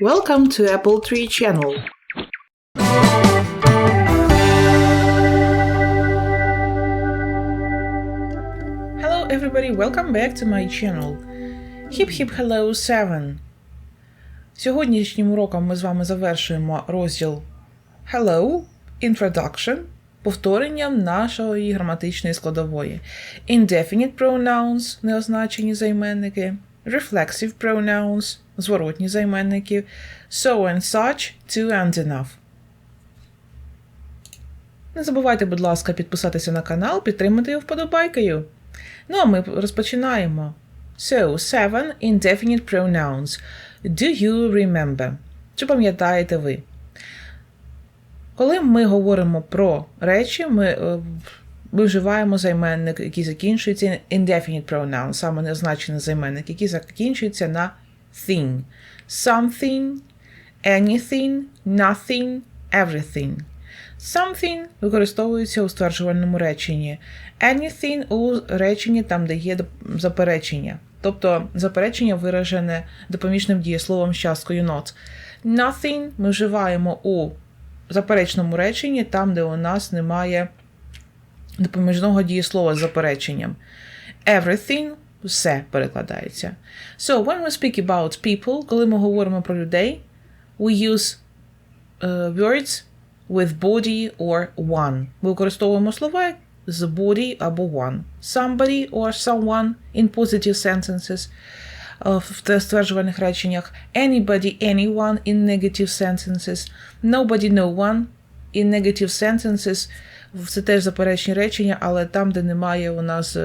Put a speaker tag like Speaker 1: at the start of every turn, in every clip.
Speaker 1: Welcome to Apple Tree Channel. Hello everybody, welcome back to my channel. Hip Hip Hello 7. Сьогоднішнім уроком ми з вами завершуємо розділ Hello, Introduction, повторенням нашої граматичної складової. Indefinite pronouns, неозначені займенники, reflexive pronouns, зворотні займенники, so and such, to and enough. Не забувайте, будь ласка, підписатися на канал, підтримати його вподобайкою. Ну а ми розпочинаємо. So, seven indefinite pronouns. Do you remember? Чи пам'ятаєте ви? Коли ми говоримо про речі, ми, е, ми вживаємо займенник, який закінчується indefinite pronoun, саме неозначений займенник, який закінчується на thing. Something, anything, nothing, everything. Something використовується у стверджувальному реченні. Anything у реченні там, де є заперечення. Тобто заперечення виражене допоміжним дієсловом з часткою not. Nothing ми вживаємо у заперечному реченні, там, де у нас немає допоміжного дієслова з запереченням. Everything все перекладається. So, when we speak about people, коли ми говоримо про людей, we use uh, words with body or one. Ми використовуємо слова з body або one. Somebody or someone in positive sentences в стверджувальних реченнях. Anybody, anyone in negative sentences. Nobody, no one in negative sentences. Це теж заперечні речення, але там, де немає у нас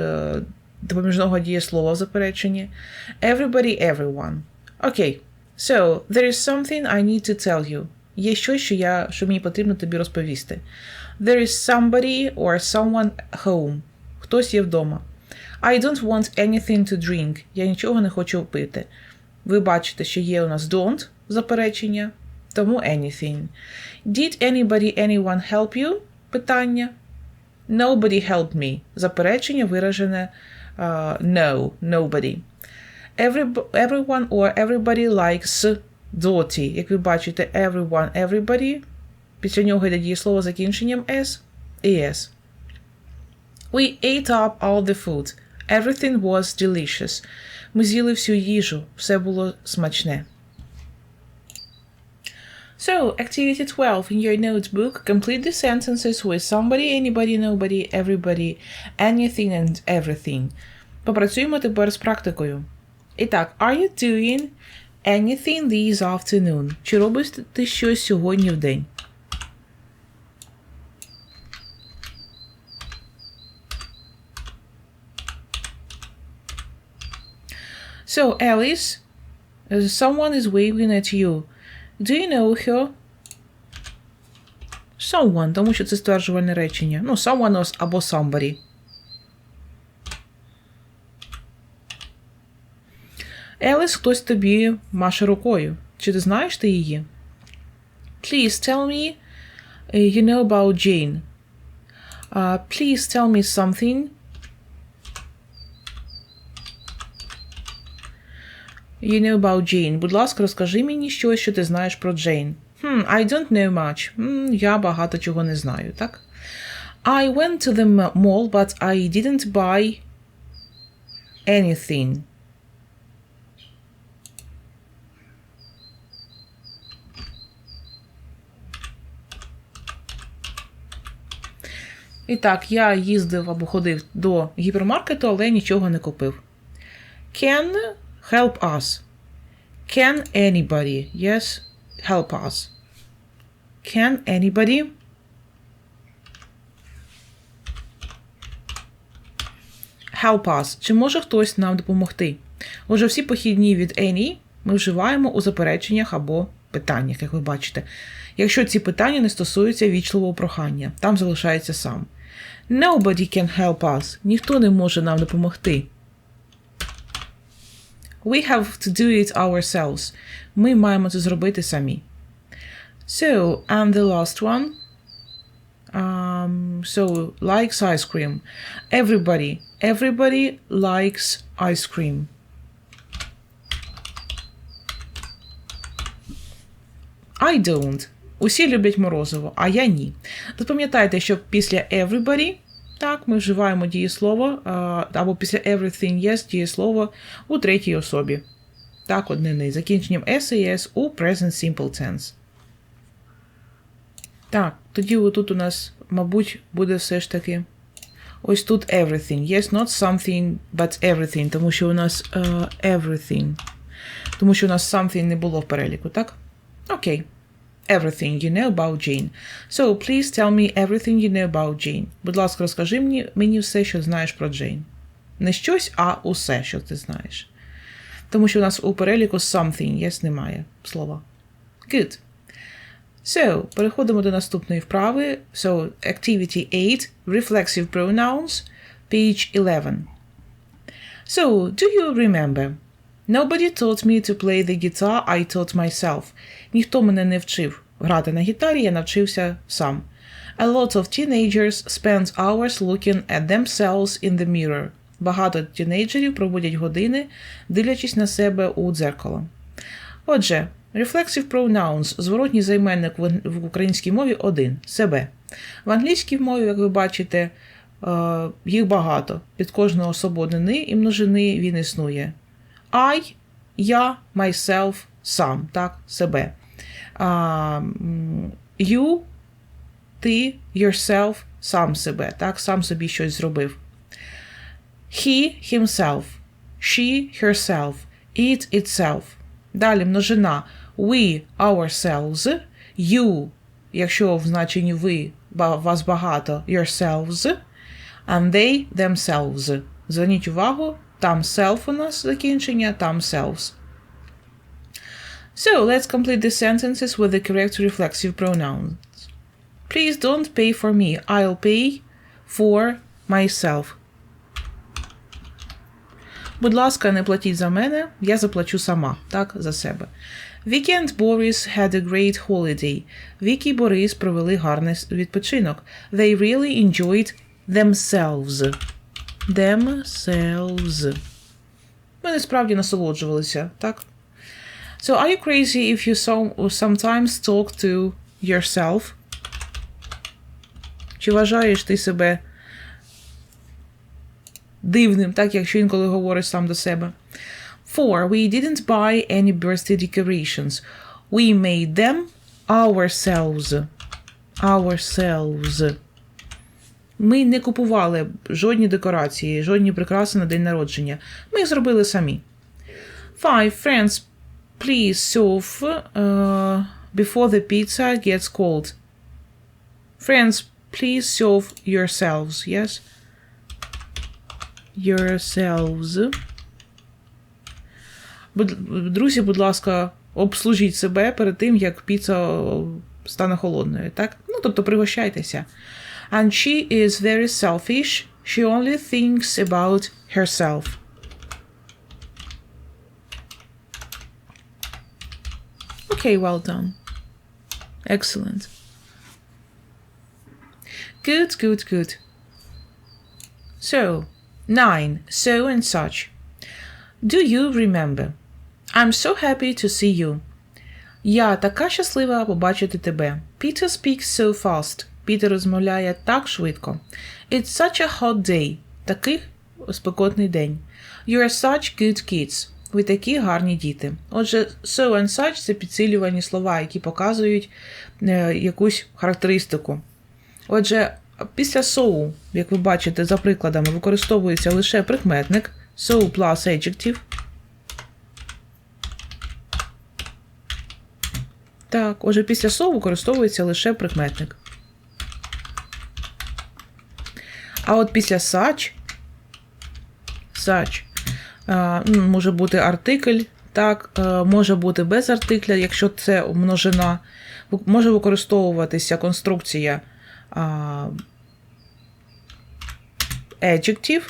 Speaker 1: допоміжного дієслова в запереченні. Everybody, everyone. Окей. Okay. So, there is something I need to tell you. Є щось, що, я, що мені потрібно тобі розповісти. There is somebody or someone home. Хтось є вдома. I don't want anything to drink. Я нічого не хочу пити. Ви бачите, що є у нас don't заперечення, тому anything. Did anybody anyone help you? Питання. Nobody helped me. Заперечення виражене uh, no, nobody. Every, everyone or everybody likes доті. Як ви бачите, everyone, everybody. Після нього йде дієслово закінченням s і s. We ate up all the food. Everything was delicious. Ми з'їли всю їжу. Все було смачне. So, activity 12 in your notebook, complete the sentences with somebody, anybody, nobody, everybody, anything and everything. Попрацюємо тепер з практикою. І так, are you doing anything this afternoon? Чи робиш ти щось сьогодні в день? So, Alice, someone is waving at you. Do you know her? Someone, тому що це стверджувальне речення. Ну, someone else або somebody. Еліс хтось тобі маше рукою. Чи ти знаєш ти її? Please tell me you know about Jane. Uh, please tell me something. You know about Jane. Будь ласка, розкажи мені щось, що ти знаєш про Джейн. Hmm, I don't know much. Hmm, я багато чого не знаю, так? I went to the mall, but I didn't buy anything. І так, я їздив або ходив до гіпермаркету, але нічого не купив. Can help us. Can anybody? Yes, help us. Can anybody? Help us. Чи може хтось нам допомогти? Отже, всі похідні від any ми вживаємо у запереченнях або питаннях, як ви бачите. Якщо ці питання не стосуються вічливого прохання, там залишається сам. Nobody can help us. Ніхто не може нам допомогти. We have to do it ourselves. Ми маємо це зробити самі. So, and the last one. Um, so, likes ice cream. Everybody. Everybody likes ice cream. I don't. Усі люблять морозиво, а я ні. Запам'ятайте, що після everybody, так, ми вживаємо дієслово, або після everything yes дієслово у третій особі. Так, однини. Закінченням S і у present simple tense. Так, тоді тут у нас, мабуть, буде все ж таки. Ось тут everything. Yes, not something, but everything. Тому що у нас е, everything. Тому що у нас something не було в переліку, так? Окей. Everything you know about Jane. So, please tell me everything you know about Jane. Будь ласка, розкажи мені, мені все, що знаєш про Джейн. Не щось, а усе, що ти знаєш. Тому що у нас у переліку something, yes, немає слова. Good. So, переходимо до наступної вправи. So, activity 8, reflexive pronouns, page 11. So, do you remember? Nobody taught me to play the guitar, I taught myself. Ніхто мене не вчив грати на гітарі, я навчився сам. A lot of teenagers spend hours looking at themselves in the mirror. Багато тінейджерів проводять години, дивлячись на себе у дзеркало. Отже, reflexive pronouns – зворотній займенник в українській мові один себе. В англійській мові, як ви бачите, е, їх багато. Під кожного особу і множини він існує. I, я, myself, сам, так, себе. М, you, ти, yourself, сам себе, так, сам собі щось зробив. He, himself. She, herself. It, itself. Далі множина. We, ourselves. You, якщо в значенні ви, вас багато, yourselves. And they, themselves. Зверніть увагу, там self у нас закінчення, там selves. So, let's complete the sentences with the correct reflexive pronouns. Please don't pay for me. I'll pay for myself. Будь ласка, не платіть за мене, я заплачу сама, так, за себе. Vicky and Boris had a great holiday. Вікі і Борис провели гарний відпочинок. They really enjoyed themselves. Themselves. Вони справді насолоджувалися, так? So, are you crazy if you so, sometimes talk to yourself? Чи вважаєш ти себе дивним, так, якщо інколи говориш сам до себе? Four, we didn't buy any birthday decorations. We made them ourselves. Ourselves. Ми не купували жодні декорації, жодні прикраси на день народження. Ми їх зробили самі. Five, friends, please serve uh, before the pizza gets cold. Friends, please serve yourselves, yes? Yourselves. Друзі, будь ласка, обслужіть себе перед тим, як піца стане холодною, так? Ну, тобто пригощайтеся. And she is very selfish. She only thinks about herself. Okay, well done. Excellent. Good, good, good. So, nine, so and such. Do you remember? I'm so happy to see you. Я така щаслива побачити тебе. Peter speaks so fast. Пітер розмовляє так швидко. It's such a hot day. Такий спекотний день. You're such good kids. Ви такі гарні діти. Отже, so and such це підсилювані слова, які показують е, якусь характеристику. Отже, після so, як ви бачите, за прикладами, використовується лише прикметник so plus adjective. Так, отже, після so використовується лише прикметник. А от після such, such е, ну, може бути артикль, так, е, може бути без артикля, якщо це множина. Може використовуватися конструкція adjective.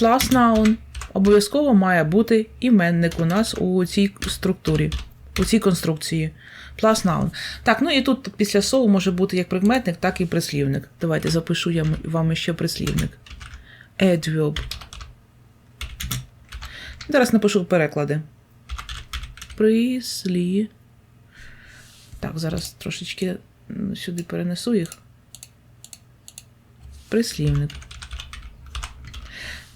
Speaker 1: Plus noun. Обов'язково має бути іменник у нас у цій структурі, у цій конструкції. Plus noun. Так, ну і тут після so може бути як прикметник, так і прислівник. Давайте запишу я вам ще прислівник. Adverb. Зараз напишу переклади. Прислі. Так, зараз трошечки сюди перенесу їх. Прислівник.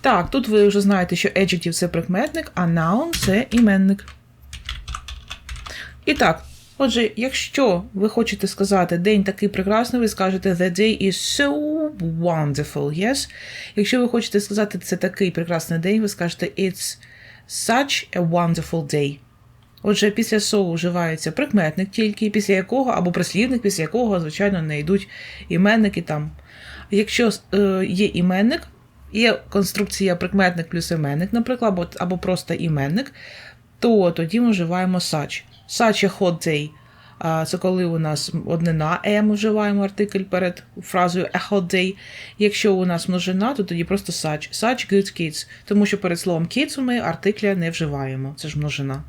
Speaker 1: Так, тут ви вже знаєте, що adjective – це прикметник, а noun – це іменник. І так, отже, якщо ви хочете сказати день такий прекрасний, ви скажете The day is so wonderful, yes? Якщо ви хочете сказати це такий прекрасний день, ви скажете It's such a wonderful day. Отже, після so вживається прикметник тільки, після якого, або прислівник, після якого, звичайно, не йдуть іменники там. Якщо е, є іменник, є конструкція прикметник плюс іменник, наприклад, або, або просто іменник, то тоді ми вживаємо such. Such a hot day. Це коли у нас однина am, ми вживаємо артикль перед фразою a hot day. Якщо у нас множина, то тоді просто such. Such good kids. Тому що перед словом kids ми артикля не вживаємо. Це ж множина.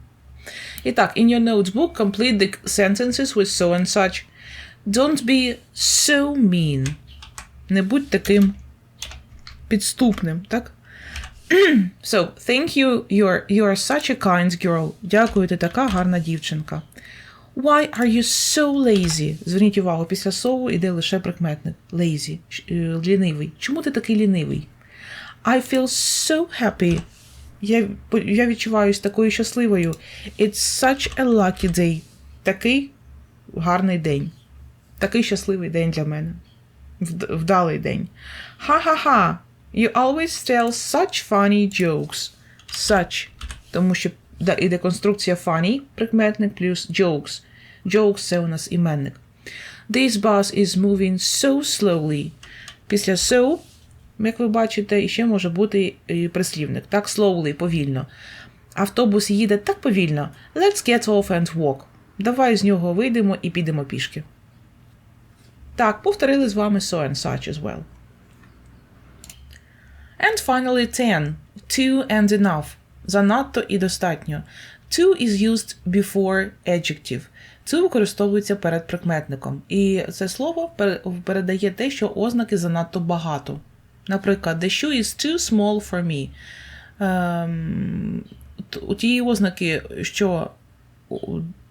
Speaker 1: І так, in your notebook, complete the sentences with so and such. Don't be so mean. Не будь таким підступним, так? So, thank you, you're, you're such a kind girl. Дякую, ти така гарна дівчинка. Why are you so lazy? Зверніть увагу, після сову йде лише прикметник. Lazy, е, лінивий. Чому ти такий лінивий? I feel so happy. Я, я відчуваюсь такою щасливою. It's such a lucky day. Такий гарний день. Такий щасливий день для мене. Вдалий день. Ха-ха-ха. You always tell such funny jokes. Such. Тому що да, іде конструкція funny, прикметник плюс jokes. Jokes це у нас іменник. This bus is moving so slowly. Після so, як ви бачите, ще може бути і прислівник. Так, slowly, повільно. Автобус їде так повільно. Let's get off and walk. Давай з нього вийдемо і підемо пішки. Так, повторили з вами so and such as well. And finally 10. To and enough. Занадто і достатньо. To is used before adjective. To використовується перед прикметником. І це слово передає те, що ознаки занадто багато. Наприклад, the shoe is too small for me. Ем, у тієї ознаки, що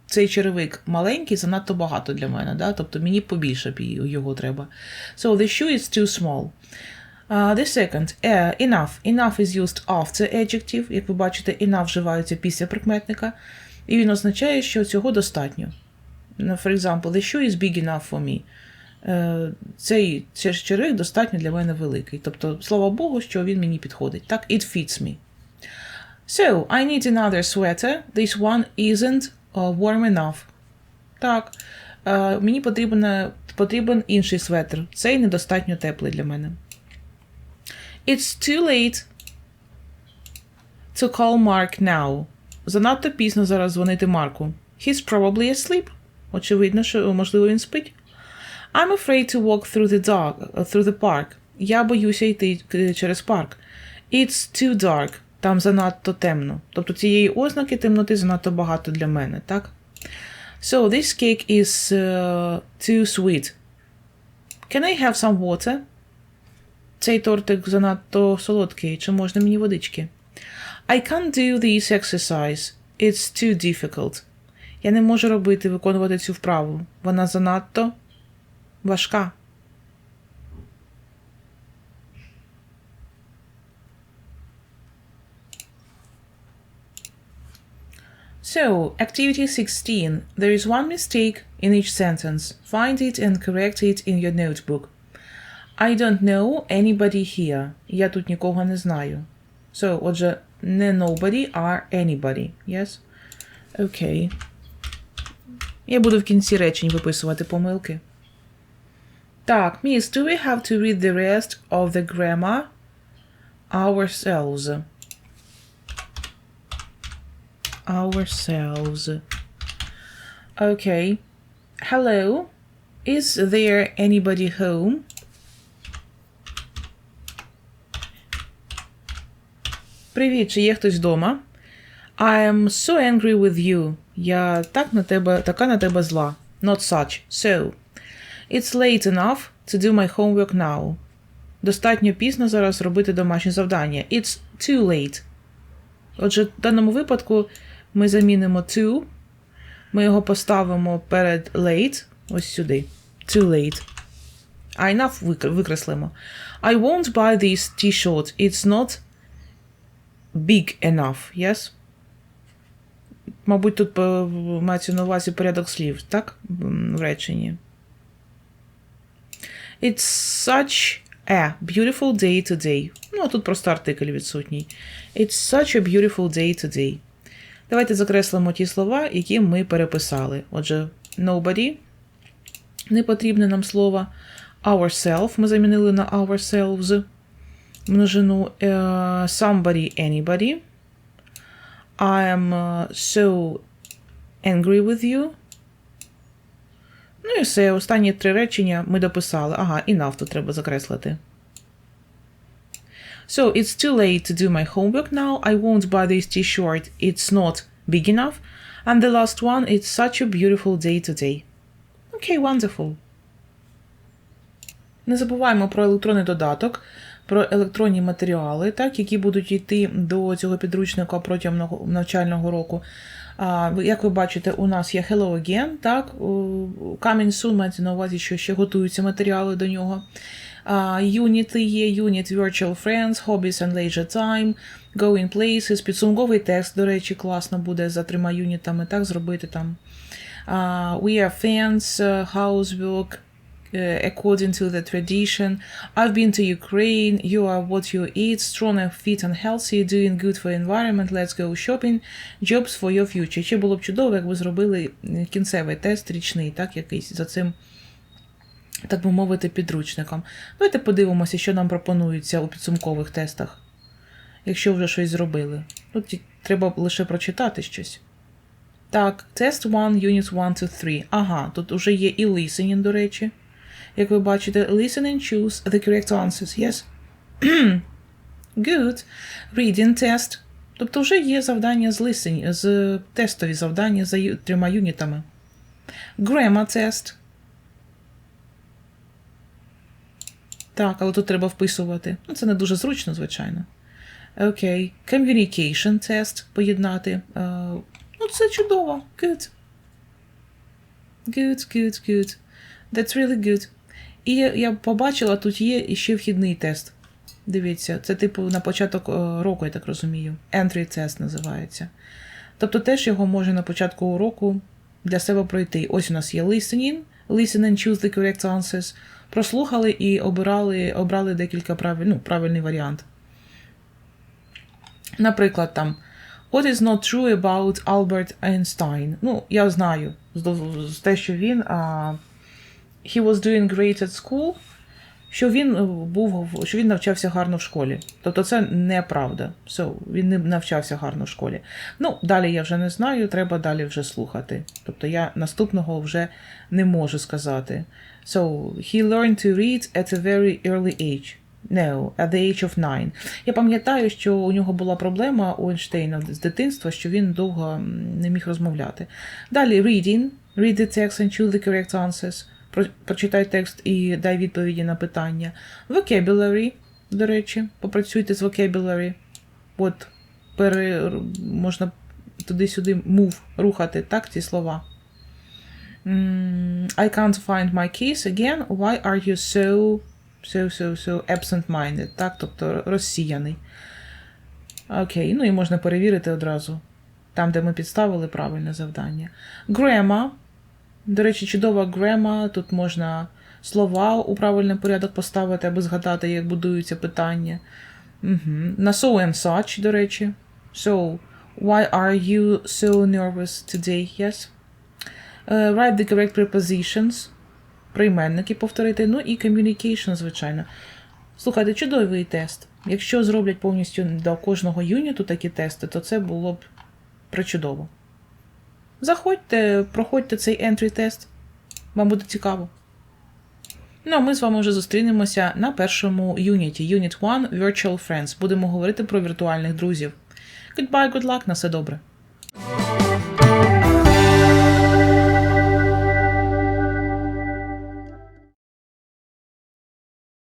Speaker 1: цей черевик маленький, занадто багато для мене. Да? Тобто мені побільше його треба. So the shoe is too small. Uh, the second, uh, enough. Enough is used after adjective. Як ви бачите, enough вживається після прикметника. І він означає, що цього достатньо. Ну, For example, the shoe is big enough for me. Е, Цей черевик достатньо для мене великий. Тобто, слава Богу, що він мені підходить. Так, it fits me. So, I need another sweater. This one isn't uh, warm enough. Так, е, мені потрібен, потрібен інший светр. Цей недостатньо теплий для мене. It's too late to call Mark now. Занадто пізно зараз дзвонити Марку. He's probably asleep. Очевидно, що можливо він спить. I'm afraid to walk through the dark, through the park. Я боюся йти е, через парк. It's too dark. Там занадто темно. Тобто цієї ознаки темноти занадто багато для мене, так? So this cake is uh, too sweet. Can I have some water? Цей тортик занадто солодкий. Чи можна мені водички? I can't do this exercise. It's too difficult. Я не можу робити, виконувати цю вправу. Вона занадто важка. So, activity 16. There is one mistake in each sentence. Find it and correct it in your notebook. I don't know anybody here. Я тут нікого не знаю. So, отже, не nobody, а anybody. Yes? Окей. Я буду в кінці речень виписувати помилки. Так, Miss, do we have to read the rest of the grammar ourselves? Ourselves. Okay. Hello. Is there anybody home? Привіт, чи є хтось вдома? I am so angry with you. Я так на тебе, така на тебе зла. Not such. So. It's late enough to do my homework now. Достатньо пізно зараз робити домашнє завдання. It's too late. Отже, в даному випадку ми замінимо to, ми його поставимо перед late, ось сюди. Too late. А enough викреслимо. I won't buy this t-shirt. It's not big enough. Yes? Мабуть, тут е, мається на увазі порядок слів, так? В реченні. It's such a beautiful day today. Ну, а тут просто артикль відсутній. It's such a beautiful day today. Давайте закреслимо ті слова, які ми переписали. Отже, nobody. Не потрібне нам слово. Ourself. Ми замінили на ourselves. Множину е, somebody, anybody. I am uh, so angry with you. Ну і все. Останні три речення ми дописали. Ага, і нафту треба закреслити. So it's too late to do my homework now. I won't buy this t-shirt. It's not big enough. And the last one, it's such a beautiful day today. Okay, wonderful. Не забуваємо про електронний додаток, Про електронні матеріали, так, які будуть йти до цього підручника протягом навчального року. А, як ви бачите, у нас є Hello Again, так, Coming Soon мається на увазі, що ще готуються матеріали до нього. А, Юніти є, Unit Virtual Friends, Hobbies and Leisure Time, Going Places, підсумковий текст, до речі, класно буде за трьома юнітами, так, зробити там. А, we are fans, uh, housework, uh, according to the tradition. I've been to Ukraine. You are what you eat. Strong and fit and healthy. Doing good for environment. Let's go shopping. Jobs for your future. Ще було б чудово, якби зробили е, кінцевий тест річний, так, якийсь за цим, так би мовити, підручником. Давайте подивимося, що нам пропонується у підсумкових тестах, якщо вже щось зробили. Тут треба лише прочитати щось. Так, тест 1, unit 1 to 3. Ага, тут уже є і listening, до речі. Як ви бачите, listen and choose the correct answers. Yes? Good. Reading test. Тобто вже є завдання з listening, з тестові завдання за трьома юнітами. Grammar test. Так, але тут треба вписувати. Ну, це не дуже зручно, звичайно. Окей. Communication test поєднати. Е, ну, це чудово. Good. Good, good, good. That's really good. І я, побачила, тут є ще вхідний тест. Дивіться, це типу на початок е, року, я так розумію. Entry test називається. Тобто теж його можна на початку уроку для себе пройти. Ось у нас є listening, listen and choose the correct answers. Прослухали і обирали, обрали декілька правиль, ну, правильний варіант. Наприклад, там What is not true about Albert Einstein? Ну, я знаю з те, що він а, he was doing great at school, що він е, був що він навчався гарно в школі. Тобто це неправда. So, він не навчався гарно в школі. Ну, далі я вже не знаю, треба далі вже слухати. Тобто я наступного вже не можу сказати. So, he learned to read at a very early age. No, at the age of nine. Я пам'ятаю, що у нього була проблема у Ейнштейна з дитинства, що він довго не міг розмовляти. Далі reading. Read the text and choose the correct answers. Про- Прочитай текст і дай відповіді на питання. Vocabulary, до речі, попрацюйте з vocabulary. От пере, можна туди-сюди move, рухати, так, ці слова. I can't find my keys again. Why are you so, so, so, so absent-minded? Так, тобто розсіяний. Окей, ну і можна перевірити одразу. Там, де ми підставили правильне завдання. Grammar. До речі, чудова грема. Тут можна слова у правильний порядок поставити, аби згадати, як будуються питання. Угу. На so and such, до речі. So, why are you so nervous today? Yes. Uh, write the correct prepositions. Прийменники повторити. Ну і communication, звичайно. Слухайте, чудовий тест. Якщо зроблять повністю до кожного юніту такі тести, то це було б причудово. Заходьте, проходьте цей entry тест. Вам буде цікаво. Ну, а ми з вами вже зустрінемося на першому юніті. Unit 1 Virtual Friends. Будемо говорити про віртуальних друзів. Goodbye, good luck, на все добре.